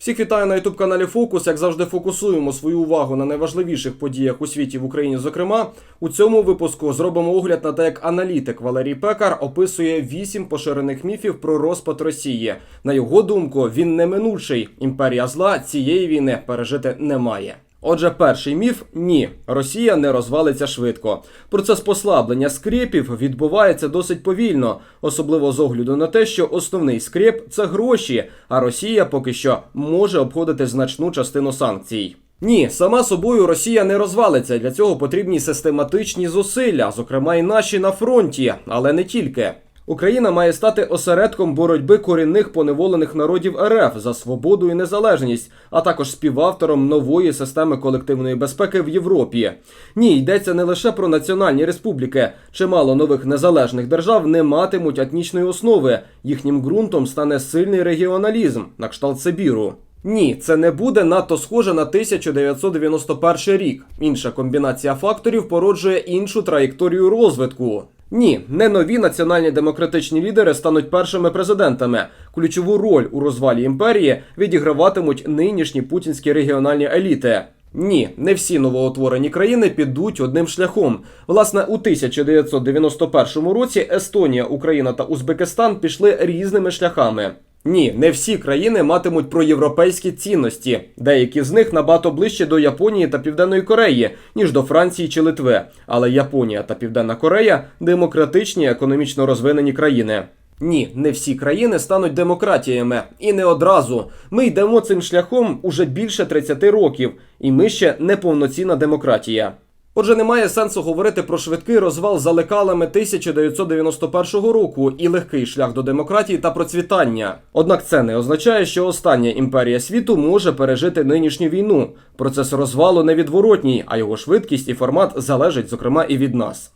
Всіх вітаю на youtube каналі Фокус. Як завжди, фокусуємо свою увагу на найважливіших подіях у світі в Україні. Зокрема, у цьому випуску зробимо огляд на те, як аналітик Валерій Пекар описує вісім поширених міфів про розпад Росії. На його думку, він неминучий. Імперія зла цієї війни пережити не має. Отже, перший міф ні, Росія не розвалиться швидко. Процес послаблення скрепів відбувається досить повільно, особливо з огляду на те, що основний скреп це гроші, а Росія поки що може обходити значну частину санкцій. Ні, сама собою Росія не розвалиться. Для цього потрібні систематичні зусилля, зокрема і наші на фронті, але не тільки. Україна має стати осередком боротьби корінних поневолених народів РФ за свободу і незалежність, а також співавтором нової системи колективної безпеки в Європі. Ні, йдеться не лише про національні республіки. Чимало нових незалежних держав не матимуть етнічної основи. Їхнім ґрунтом стане сильний регіоналізм, на кшталт Сибіру. Ні, це не буде надто схоже на 1991 рік. Інша комбінація факторів породжує іншу траєкторію розвитку. Ні, не нові національні демократичні лідери стануть першими президентами. Ключову роль у розвалі імперії відіграватимуть нинішні путінські регіональні еліти. Ні, не всі новоутворені країни підуть одним шляхом. Власне, у 1991 році Естонія, Україна та Узбекистан пішли різними шляхами. Ні, не всі країни матимуть проєвропейські цінності. Деякі з них набагато ближче до Японії та Південної Кореї, ніж до Франції чи Литви. Але Японія та Південна Корея демократичні економічно розвинені країни. Ні, не всі країни стануть демократіями. І не одразу. Ми йдемо цим шляхом уже більше 30 років, і ми ще не повноцінна демократія. Отже, немає сенсу говорити про швидкий розвал за лекалами 1991 року і легкий шлях до демократії та процвітання. Однак це не означає, що остання імперія світу може пережити нинішню війну. Процес розвалу невідворотній, а його швидкість і формат залежать, зокрема, і від нас.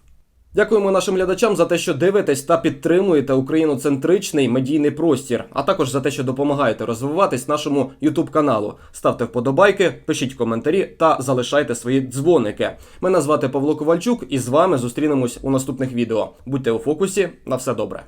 Дякуємо нашим глядачам за те, що дивитесь та підтримуєте україноцентричний медійний простір, а також за те, що допомагаєте розвиватись нашому YouTube каналу. Ставте вподобайки, пишіть коментарі та залишайте свої дзвоники. Мене звати Павло Ковальчук, і з вами зустрінемось у наступних відео. Будьте у фокусі. На все добре.